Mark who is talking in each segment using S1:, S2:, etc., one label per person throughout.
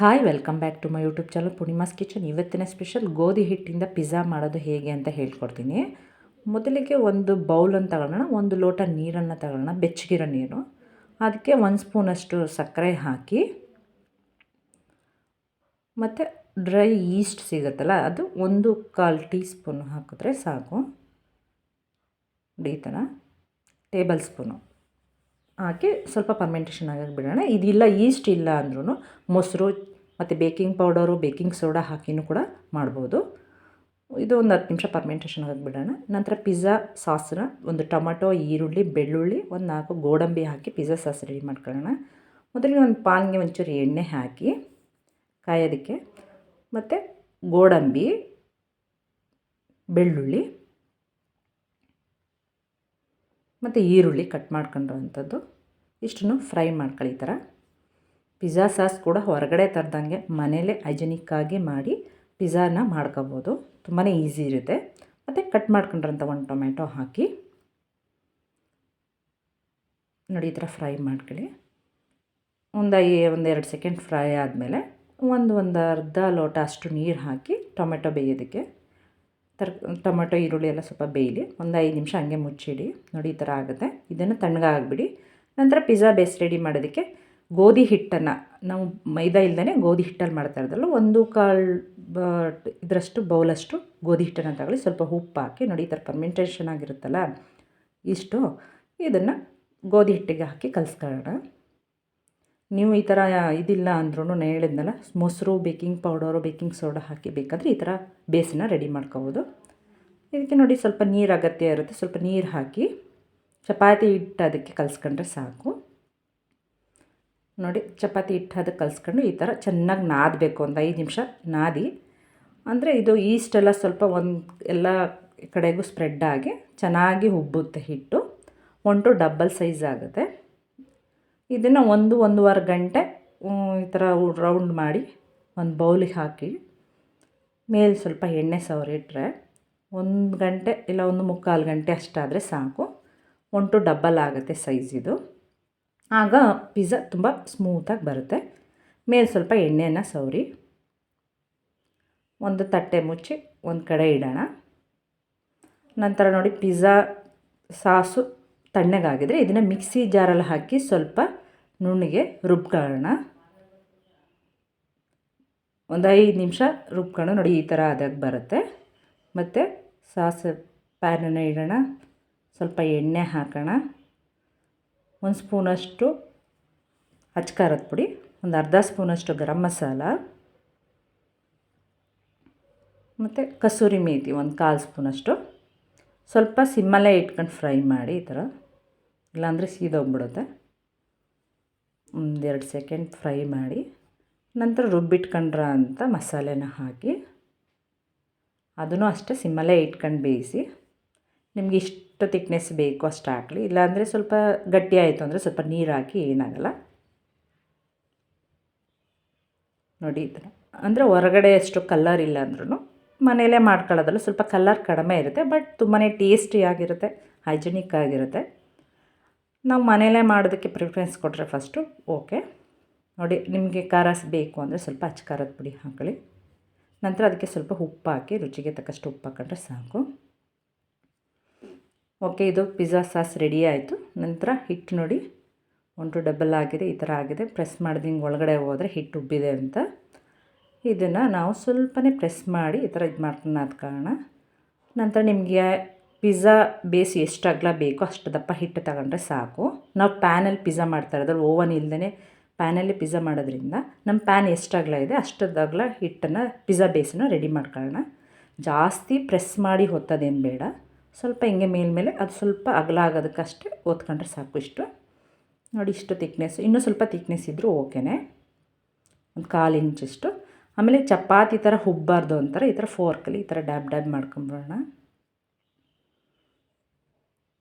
S1: Hi welcome back to my YouTube channel Poornima's kitchen ಇವತ್ತಿನ special ಗೋಧಿ ಹಿಟ್ಟಿಂದ pizza ಮಾಡೋದು ಹೇಗೆ ಅಂತ ಹೇಳ್ಕೊಡ್ತೀನಿ. ಮೊದಲಿಗೆ ಒಂದು ಬೌಲನ್ನು ತಗೊಳ್ಳೋಣ, ಒಂದು ಲೋಟ ನೀರನ್ನು ತಗೊಳ್ಳೋಣ, ಬೆಚ್ಚಗಿರೋ ನೀರು. ಅದಕ್ಕೆ ಒಂದು ಸ್ಪೂನಷ್ಟು ಸಕ್ಕರೆ ಹಾಕಿ, ಮತ್ತು ಡ್ರೈ ಈಸ್ಟ್ ಸಿಗುತ್ತಲ್ಲ, ಅದು ಒಂದು ಕಾಲು ಟೀ ಸ್ಪೂನ್ ಹಾಕಿದ್ರೆ ಸಾಕು. ಈ ಥರ ಟೇಬಲ್ ಸ್ಪೂನು ಹಾಕಿ ಸ್ವಲ್ಪ ಪರ್ಮೆಂಟೇಷನ್ ಆಗಕ್ಕೆ ಬಿಡೋಣ. ಇದಿಲ್ಲ ಈಸ್ಟ್ ಇಲ್ಲ ಅಂದ್ರೂ ಮೊಸರು ಮತ್ತು ಬೇಕಿಂಗ್ ಪೌಡರು ಬೇಕಿಂಗ್ ಸೋಡಾ ಹಾಕಿನೂ ಕೂಡ ಮಾಡ್ಬೋದು. ಇದು ಒಂದು ಹತ್ತು ನಿಮಿಷ ಪರ್ಮೆಂಟೇಷನ್ ಆಗಕ್ಕೆ ಬಿಡೋಣ. ನಂತರ ಪಿಜ್ಜಾ ಸಾಸ್ನ ಒಂದು ಟೊಮಟೊ, ಈರುಳ್ಳಿ, ಬೆಳ್ಳುಳ್ಳಿ ಒಂದು ನಾಲ್ಕು ಗೋಡಂಬಿ ಹಾಕಿ ಪಿಜ್ಜಾ ಸಾಸ್ ರೆಡಿ ಮಾಡ್ಕೊಳ್ಳೋಣ. ಮೊದಲಿಗೆ ಒಂದು ಪಾನ್ಗೆ ಒಂಚೂರು ಎಣ್ಣೆ ಹಾಕಿ ಕಾಯೋದಕ್ಕೆ ಮತ್ತು ಗೋಡಂಬಿ, ಬೆಳ್ಳುಳ್ಳಿ ಮತ್ತು ಈರುಳ್ಳಿ ಕಟ್ ಮಾಡ್ಕೊಂಡಿರೋವಂಥದ್ದು. ಇಷ್ಟನ್ನು ಫ್ರೈ ಮಾಡ್ಕೊಳ್ಳಿ ಈ ಥರ. ಪಿಜ್ಜಾ ಸಾಸ್ ಕೂಡ ಹೊರಗಡೆ ತರದಂಗೆ ಮನೇಲೇ ಹೈಜೆನಿಕ್ಕಾಗಿ ಮಾಡಿ ಪಿಜ್ಜಾನ ಮಾಡ್ಕೋಬೋದು. ತುಂಬಾ ಈಸಿ ಇರುತ್ತೆ. ಮತ್ತು ಕಟ್ ಮಾಡ್ಕೊಂಡಿರೋಂಥ ಒಂದು ಟೊಮೆಟೊ ಹಾಕಿ. ನೋಡಿ ಈ ಥರ ಫ್ರೈ ಮಾಡ್ಕೊಳ್ಳಿ. ಒಂದು ಐ, ಒಂದು ಎರಡು ಸೆಕೆಂಡ್ ಫ್ರೈ ಆದಮೇಲೆ ಒಂದು ಒಂದು ಅರ್ಧ ಲೋಟ ಅಷ್ಟು ನೀರು ಹಾಕಿ ಟೊಮೆಟೊ ಬೇಯೋದಕ್ಕೆ. ತರ್, ಟೊಮೆಟೊ, ಈರುಳ್ಳಿ ಎಲ್ಲ ಸ್ವಲ್ಪ ಬೇಯಲಿ, ಒಂದು ಐದು ನಿಮಿಷ ಹಂಗೆ ಮುಚ್ಚಿಡಿ. ನೋಡಿ ಈ ಥರ ಆಗುತ್ತೆ. ಇದನ್ನು ತಣ್ಣಗಾಗ್ಬಿಡಿ. ನಂತರ ಪಿಜ್ಜಾ ಬೇಸ್ ರೆಡಿ ಮಾಡೋದಕ್ಕೆ ಗೋಧಿ ಹಿಟ್ಟನ್ನು, ನಾವು ಮೈದಾ ಇಲ್ಲದೇ ಗೋಧಿ ಹಿಟ್ಟಲ್ಲಿ ಮಾಡ್ತಾ ಇರೋದಲ್ಲ, ಒಂದು ಕಾಳು ಬ, ಇದರಷ್ಟು, ಬೌಲಷ್ಟು ಗೋಧಿ ಹಿಟ್ಟನ್ನು ತಗೊಳ್ಳಿ. ಸ್ವಲ್ಪ ಉಪ್ಪು ಹಾಕಿ, ನೋಡಿ ಈ ಥರ ಪರ್ಮೆಂಟೇಷನ್ ಆಗಿರುತ್ತಲ್ಲ, ಇಷ್ಟು. ಇದನ್ನು ಗೋಧಿ ಹಿಟ್ಟಿಗೆ ಹಾಕಿ ಕಲಿಸ್ಕೊಳ್ಳೋಣ. ನೀವು ಈ ಥರ ಇದಿಲ್ಲ ಅಂದ್ರೂ ನಾನು ಹೇಳಿದ್ನಲ್ಲ, ಮೊಸರು, ಬೇಕಿಂಗ್ ಪೌಡರು ಬೇಕಿಂಗ್ ಸೋಡಾ ಹಾಕಿ ಬೇಕಾದರೆ ಈ ಥರ ಬೇಸನ್ನ ರೆಡಿ ಮಾಡ್ಕೋಬೋದು. ಇದಕ್ಕೆ ನೋಡಿ ಸ್ವಲ್ಪ ನೀರು ಅಗತ್ಯ ಇರುತ್ತೆ, ಸ್ವಲ್ಪ ನೀರು ಹಾಕಿ ಚಪಾತಿ ಹಿಟ್ಟು ಅದಕ್ಕೆ ಕಲಸ್ಕೊಂಡ್ರೆ ಸಾಕು. ನೋಡಿ, ಚಪಾತಿ ಹಿಟ್ಟು ಅದಕ್ಕೆ ಕಲಿಸ್ಕೊಂಡು ಈ ಥರ ಚೆನ್ನಾಗಿ ನಾದಬೇಕು, ಒಂದು ಐದು ನಿಮಿಷ ನಾದಿ. ಅಂದರೆ ಇದು ಈಸ್ಟೆಲ್ಲ ಸ್ವಲ್ಪ ಒಂದು, ಎಲ್ಲ ಕಡೆಗೂ ಸ್ಪ್ರೆಡ್ ಆಗಿ ಚೆನ್ನಾಗಿ ಉಬ್ಬುತ್ತೆ ಹಿಟ್ಟು. ಒನ್ ಟು ಡಬ್ಬಲ್ ಸೈಜ್ ಆಗುತ್ತೆ. ಇದನ್ನು ಒಂದು ಒಂದೂವರೆ ಗಂಟೆ ಈ ಥರ ರೌಂಡ್ ಮಾಡಿ ಒಂದು ಬೌಲಿಗೆ ಹಾಕಿ, ಮೇಲೆ ಸ್ವಲ್ಪ ಎಣ್ಣೆ ಸವರಿಟ್ರೆ ಒಂದು ಗಂಟೆ ಇಲ್ಲ ಒಂದು ಮುಕ್ಕಾಲು ಗಂಟೆ ಅಷ್ಟಾದರೆ ಸಾಕು. ಒನ್ ಟು ಡಬ್ಬಲ್ ಆಗುತ್ತೆ ಸೈಜ್ ಇದು. ಆಗ ಪಿಜ್ಜಾ ತುಂಬ ಸ್ಮೂತಾಗಿ ಬರುತ್ತೆ. ಮೇಲೆ ಸ್ವಲ್ಪ ಎಣ್ಣೆನ ಸವರಿ. ಒಂದು ತಟ್ಟೆ ಮುಚ್ಚಿ ಒಂದು ಕಡೆ ಇಡೋಣ. ನಂತರ ನೋಡಿ ಪಿಜ್ಜಾ ಸಾಸು ತಣ್ಣಗಾಗಿದ್ರೆ ಇದನ್ನು ಮಿಕ್ಸಿ ಜಾರಲ್ಲಿ ಹಾಕಿ ಸ್ವಲ್ಪ ನುಣ್ಣಗೆ ರುಬ್ಕೊಳ್ಳೋಣ ಒಂದು ಐದು ನಿಮಿಷ ರುಬ್ಕೊಂಡು ನೋಡಿ ಈ ಥರ ಆದಾಗ ಬರುತ್ತೆ. ಮತ್ತು ಸಾಸ್ ಪ್ಯಾನನ್ನು ಇಡೋಣ. ಸ್ವಲ್ಪ ಎಣ್ಣೆ ಹಾಕೋಣ. ಒಂದು ಸ್ಪೂನಷ್ಟು ಅಚ್ಕಾರದ ಪುಡಿ, ಒಂದು ಅರ್ಧ ಸ್ಪೂನಷ್ಟು ಗರಂ ಮಸಾಲ. ಮತ್ತು ಕಸೂರಿ ಮೇಥಿ ಒಂದು ಕಾಲು ಸ್ಪೂನಷ್ಟು. ಸ್ವಲ್ಪ ಸಿಮ್ಮಲ್ಲೇ ಇಟ್ಕೊಂಡು ಫ್ರೈ ಮಾಡಿ ಈ ಥರ ಇಲ್ಲಾಂದರೆ ಸೀದೋಗ್ಬಿಡುತ್ತೆ. ಒಂದೆರಡು ಸೆಕೆಂಡ್ ಫ್ರೈ ಮಾಡಿ ನಂತರ ರುಬ್ಬಿಟ್ಕೊಂಡ್ರ ಅಂತ ಮಸಾಲೆನ ಹಾಕಿ ಅದನ್ನು ಅಷ್ಟೇ ಸಿಮ್ಮಲ್ಲೇ ಇಟ್ಕೊಂಡು ಬೇಯಿಸಿ ನಿಮ್ಗೆ ಇಷ್ಟು ತಿಕ್ನೆಸ್ ಬೇಕು ಅಷ್ಟು ಹಾಕಲಿ. ಇಲ್ಲಾಂದರೆ ಸ್ವಲ್ಪ ಗಟ್ಟಿ ಆಯಿತು ಅಂದರೆ ಸ್ವಲ್ಪ ನೀರು ಹಾಕಿ ಏನಾಗಲ್ಲ. ನೋಡಿ ಈ ಥರ ಅಂದರೆ ಹೊರಗಡೆ ಅಷ್ಟು ಕಲ್ಲರ್ ಇಲ್ಲ ಅಂದ್ರೂ ಮನೆಯಲ್ಲೇ ಮಾಡ್ಕೊಳ್ಳೋದಲ್ಲ ಸ್ವಲ್ಪ ಕಲ್ಲರ್ ಕಡಿಮೆ ಇರುತ್ತೆ ಬಟ್ ತುಂಬಾ ಟೇಸ್ಟಿಯಾಗಿರುತ್ತೆ ಹೈಜಿನಿಕ್ ಆಗಿರುತ್ತೆ. ನಾವು ಮನೆಯಲ್ಲೇ ಮಾಡೋದಕ್ಕೆ ಪ್ರಿಫರೆನ್ಸ್ ಕೊಟ್ಟರೆ ಫಸ್ಟು ಓಕೆ ನೋಡಿ, ನಿಮಗೆ ಖಾರ ಬೇಕು ಅಂದರೆ ಸ್ವಲ್ಪ ಅಚ್ಚ ಖಾರದ ಪುಡಿ ಹಾಕೊಳ್ಳಿ ನಂತರ ಅದಕ್ಕೆ ಸ್ವಲ್ಪ ಉಪ್ಪು ಹಾಕಿ, ರುಚಿಗೆ ತಕ್ಕಷ್ಟು ಉಪ್ಪು ಹಾಕೊಂಡ್ರೆ ಸಾಕು. ಓಕೆ ಇದು ಪಿಜ್ಜಾ ಸಾಸ್ ರೆಡಿ ಆಯಿತು. ನಂತರ ಹಿಟ್ಟು ನೋಡಿ ಒಂದು ಡಬಲ್ ಆಗಿದೆ, ಈ ಥರ ಆಗಿದೆ. ಪ್ರೆಸ್ ಮಾಡಿದ ಹಿಂಗೆ ಒಳಗಡೆ ಹೋದರೆ ಹಿಟ್ಟು ಉಬ್ಬಿದೆ ಅಂತ. ಇದನ್ನು ನಾವು ಸ್ವಲ್ಪನೇ ಪ್ರೆಸ್ ಮಾಡಿ ಈ ಥರ ಇದು ಮಾಡ್ಕೊಂಡು ಕಾರಣ ನಂತರ ನಿಮಗೆ ಪಿಜ್ಜಾ ಬೇಸ್ ಎಷ್ಟು ಅಗಲ ಬೇಕೋ ಅಷ್ಟು ದಪ್ಪ ಹಿಟ್ಟು ತಗೊಂಡ್ರೆ ಸಾಕು. ನಾವು ಪ್ಯಾನಲ್ಲಿ ಪಿಝಾ ಮಾಡ್ತಾ ಇರೋದ್ರಲ್ಲಿ ಓವನ್ ಇಲ್ಲದೇ ಪ್ಯಾನಲ್ಲಿ ಪಿಝಾ ಮಾಡೋದ್ರಿಂದ ನಮ್ಮ ಪ್ಯಾನ್ ಎಷ್ಟು ಅಗಲ ಇದೆ ಅಷ್ಟದ ಅಗಲ ಹಿಟ್ಟನ್ನು ಪಿಝಾ ಬೇಸನ್ನು ರೆಡಿ ಮಾಡ್ಕೊಳ್ಳೋಣ. ಜಾಸ್ತಿ ಪ್ರೆಸ್ ಮಾಡಿ ಹೊತ್ತದೇನು ಬೇಡ. ಸ್ವಲ್ಪ ಹಿಂಗೆ ಮೇಲ್ಮೇಲೆ ಅದು ಸ್ವಲ್ಪ ಅಗಲ ಆಗೋದಕ್ಕಷ್ಟೇ ಓದ್ಕೊಂಡ್ರೆ ಸಾಕು ಇಷ್ಟು. ನೋಡಿ ಇಷ್ಟು ತಿಕ್ನೆಸ್ ಇನ್ನೂ ಸ್ವಲ್ಪ ತಿಕ್ನೆಸ್ ಇದ್ದರೂ ಓಕೆನೇ. ಒಂದು ಕಾಲು ಇಂಚಿಷ್ಟು ಆಮೇಲೆ ಚಪಾತಿ ಥರ ಹುಬ್ಬಾರ್ದು ಅಂತಾರೆ ಈ ಥರ ಫೋರ್ಕಲ್ಲಿ ಈ ಥರ ಡ್ಯಾಬ್ ಡ್ಯಾಬ್ ಮಾಡ್ಕೊಂಬಿಡೋಣ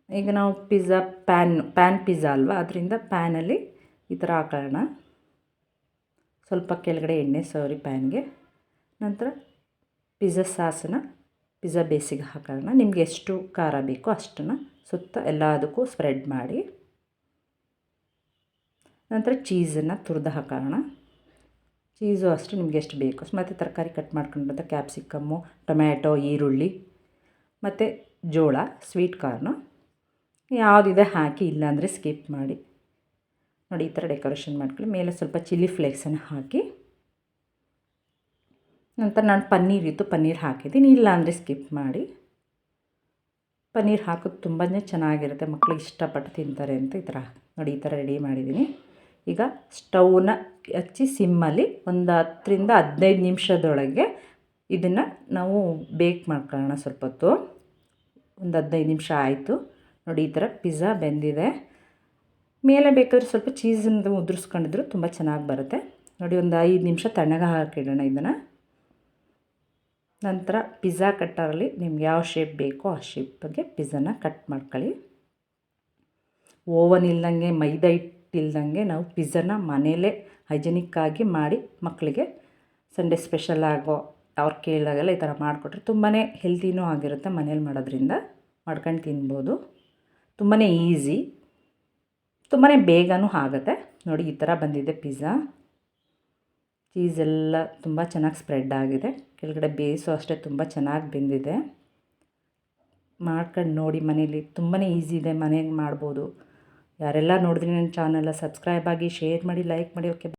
S1: ಈಗ ನಾವು ಪಿಜ್ಜಾ ಪ್ಯಾನ್ ಪ್ಯಾನ್ ಪಿಜ್ಜಾ ಅಲ್ವಾ? ಅದರಿಂದ ಪ್ಯಾನಲ್ಲಿ ಈ ಥರ ಹಾಕೋಣ ಸ್ವಲ್ಪ ಕೆಳಗಡೆ ಎಣ್ಣೆ ಸವರಿ ಪ್ಯಾನ್ಗೆ. ನಂತರ ಪಿಜ್ಜಾ ಸಾಸನ್ನ, ಪಿಜ್ಜಾ ಬೇಸಿಗೆ ಹಾಕೋಣ ನಿಮ್ಗೆ ಎಷ್ಟು ಖಾರ ಬೇಕೋ ಅಷ್ಟನ್ನು ಸುತ್ತ ಎಲ್ಲದಕ್ಕೂ ಸ್ಪ್ರೆಡ್ ಮಾಡಿ. ನಂತರ ಚೀಸನ್ನು ತುರಿದು ಹಾಕೋಣ ಚೀಸು ಅಷ್ಟು ನಿಮಗೆ ಎಷ್ಟು ಬೇಕು. ಮತ್ತು ತರಕಾರಿ ಕಟ್ ಮಾಡ್ಕೊಂಡಿರೋಂಥ ಕ್ಯಾಪ್ಸಿಕಮ್ಮು, ಟೊಮ್ಯಾಟೊ, ಈರುಳ್ಳಿ, ಮತ್ತು ಜೋಳ, ಸ್ವೀಟ್ ಕಾರ್ನು. ಯಾವುದಿದೆ ಹಾಕಿ, ಇಲ್ಲಾಂದರೆ ಸ್ಕಿಪ್ ಮಾಡಿ. ನೋಡಿ, ಈ ಥರ ಡೆಕೋರೇಷನ್ ಮಾಡ್ಕೊಳ್ಳಿ. ಮೇಲೆ ಸ್ವಲ್ಪ ಚಿಲ್ಲಿ ಫ್ಲೇಕ್ಸನ್ನು ಹಾಕಿ. ನಂತರ ನಾನು ಪನ್ನೀರ್ ಇತ್ತು, ಪನ್ನೀರ್ ಹಾಕಿದ್ದೀನಿ. ಇಲ್ಲಾಂದರೆ ಸ್ಕಿಪ್ ಮಾಡಿ. ಪನ್ನೀರ್ ಹಾಕೋದು ತುಂಬಾ ಚೆನ್ನಾಗಿರುತ್ತೆ. ಮಕ್ಕಳು ಇಷ್ಟಪಟ್ಟು ತಿಂತಾರೆ ಅಂತ ಈ ಥರ ನೋಡಿ, ಈ ಥರ ರೆಡಿ ಮಾಡಿದ್ದೀನಿ. ಈಗ ಸ್ಟೌನ ಹಚ್ಚಿ ಸಿಮ್ಮಲ್ಲಿ ಒಂದು ಹತ್ತರಿಂದ ಹದಿನೈದು ನಿಮಿಷದೊಳಗೆ ಇದನ್ನು ನಾವು ಬೇಕ್ ಮಾಡ್ಕೊಳ್ಳೋಣ ಸ್ವಲ್ಪ ಹೊತ್ತು. ಒಂದು ಹದಿನೈದು ನಿಮಿಷ ಆಯಿತು. ನೋಡಿ ಈ ಥರ ಪಿಜ್ಜಾ ಬೆಂದಿದೆ. ಮೇಲೆ ಬೇಕಾದ್ರೆ ಸ್ವಲ್ಪ ಚೀಸನ್ನು ಉದುರಿಸ್ಕೊಂಡಿದ್ರು ತುಂಬ ಚೆನ್ನಾಗಿ ಬರುತ್ತೆ. ನೋಡಿ ಒಂದು ಐದು ನಿಮಿಷ ತಣ್ಣಗೆ ಹಾಕಿಡೋಣ ಇದನ್ನು. ನಂತರ ಪಿಜ್ಜಾ ಕಟ್ಟರಲ್ಲಿ ನಿಮ್ಗೆ ಯಾವ ಶೇಪ್ ಬೇಕೋ ಆ ಶೇಪ್ಗೆ ಪಿಜ್ಜಾನ ಕಟ್ ಮಾಡ್ಕೊಳ್ಳಿ. ಓವನ್ ಇಲ್ದಂಗೆ, ಮೈದಾ ಹಿಟ್ಟಿಲ್ದಂಗೆ ನಾವು ಪಿಜ್ಜಾನ ಮನೆಯಲ್ಲೇ ಹೈಜೆನಿಕ್ಕಾಗಿ ಮಾಡಿ ಮಕ್ಕಳಿಗೆ ಸಂಡೇ ಸ್ಪೆಷಲ್ ಆಗೋ, ಅವ್ರು ಕೇಳಿದಾಗೆಲ್ಲ ಈ ಥರ ಮಾಡಿಕೊಟ್ರೆ ತುಂಬಾ ಹೆಲ್ತಿನೂ ಆಗಿರುತ್ತೆ ಮನೇಲಿ ಮಾಡೋದ್ರಿಂದ. ಮಾಡ್ಕೊಂಡು ತಿನ್ಬೋದು. ತುಂಬಾ ಈಸಿ ತುಂಬಾ ಬೇಗನೂ ಆಗುತ್ತೆ. ನೋಡಿ, ಈ ಥರ ಬಂದಿದೆ ಪಿಜ್ಜಾ. ಎಲ್ಲ ತುಂಬ ಚೆನ್ನಾಗಿ ಸ್ಪ್ರೆಡ್ ಆಗಿದೆ. ಕೆಳಗಡೆ ಬೇಯಿಸು ಅಷ್ಟೇ ತುಂಬ ಚೆನ್ನಾಗಿ ಬೆಂದಿದೆ. ಮಾಡ್ಕೊಂಡು ನೋಡಿ ಮನೇಲಿ. ತುಂಬಾ ಈಸಿ ಇದೆ ಮನೆಗೆ ಮಾಡ್ಬೋದು. ಯಾರೆಲ್ಲ ನೋಡಿದ್ರಿ ನನ್ನ ಚಾನಲ್ನ ಸಬ್ಸ್ಕ್ರೈಬ್ ಆಗಿ ಶೇರ್ ಮಾಡಿ, ಲೈಕ್ ಮಾಡಿ, ಓಕೆ